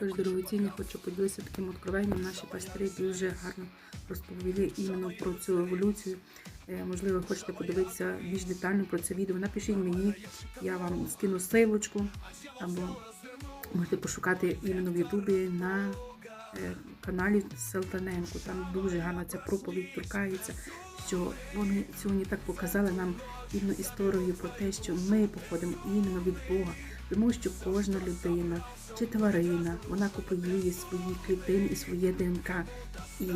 Тож, дорогоцінні, хочу поділитися таким откровенням. Наші пастирі дуже гарно розповіли іменно про цю еволюцію. Е, Можливо, хочете подивитися більш детально про це відео. Напишіть мені, я вам скину силочку, або можете пошукати іменно в Ютубі на е, каналі Селтаненко. Там дуже гарна ця проповідь торкається, що вони сьогодні так показали нам іменно історію про те, що ми походимо іменно від Бога. Тому що кожна людина чи тварина, вона копіює свої клітини і своє ДНК. І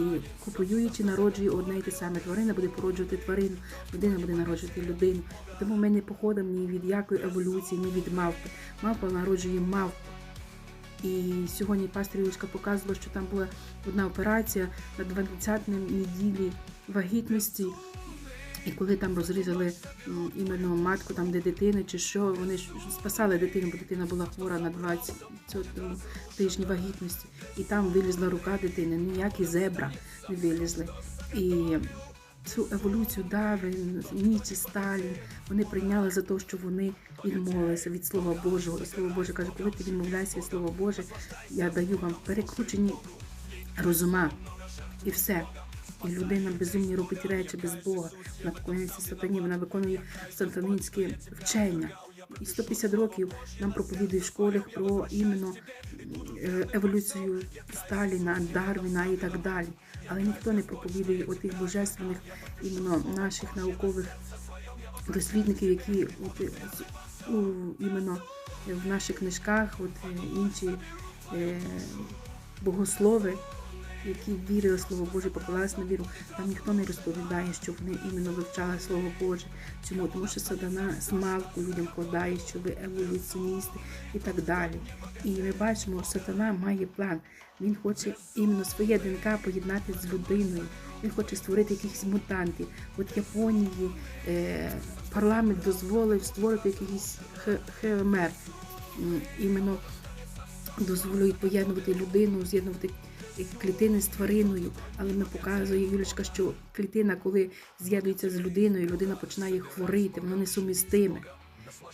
копіюючи, народжує одне і те саме. Тварина буде породжувати тварину, людина буде народжувати людину. Тому ми не походимо ні від якої еволюції, ні від мавпи. Мавпа народжує мавпу. І сьогодні пастор показувала, що там була одна операція на 20 неділі вагітності. І коли там розрізали м, іменно матку, там де дитина чи що, вони ж спасали дитину, бо дитина була хвора на 20 цьому тижні вагітності. І там вилізла рука дитини, ніякі зебра не вилізли. І цю еволюцію Дарвін, Ніці, Сталін, вони прийняли за те, що вони відмовилися від Слова Божого. І Слово Боже каже, коли ти відмовляєшся від Слова Боже, я даю вам перекручені розума і все. І людина безумні робить речі без Бога. Вона поклоняється сатані, вона виконує сатанинські вчення. І 150 років нам проповідує в школах про іменно е, еволюцію Сталіна, Дарвіна і так далі. Але ніхто не проповідує отих божественних іменно наших наукових дослідників, які от, у, іменно в наших книжках, от е, інші е, богослови, які вірили Слово Боже, поклалися на віру, там ніхто не розповідає, що вони іменно вивчали Слово Боже. Чому? Тому що сатана смалку людям кладає, що ви еволюціоністи і так далі. І ми бачимо, що сатана має план. Він хоче іменно своє ДНК поєднати з людиною. Він хоче створити якихось мутантів. От Японії е, парламент дозволив створити якийсь Х- ХМР. Іменно дозволюють поєднувати людину, з'єднувати клітини з твариною. Але ми показує Юлечка, що клітина, коли з'єднується з людиною, людина починає хворити, воно несумістиме.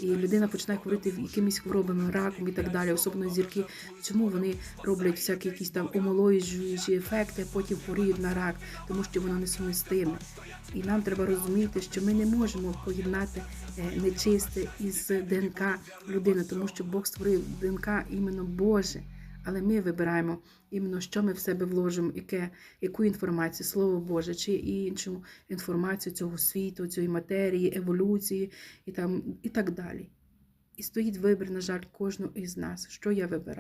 І людина починає хворити якимись хворобами, раком і так далі, особливо зірки. Чому вони роблять всякі якісь там омолоджуючі ефекти, а потім хворіють на рак, тому що воно несумістиме. І нам треба розуміти, що ми не можемо поєднати е, нечисте із ДНК людини, тому що Бог створив ДНК іменно Боже. Але ми вибираємо іменно, що ми в себе вложимо, яке, яку інформацію, слово Боже, чи іншу інформацію цього світу, цієї матерії, еволюції і, там, і так далі. І стоїть вибір, на жаль, кожного із нас, що я вибираю.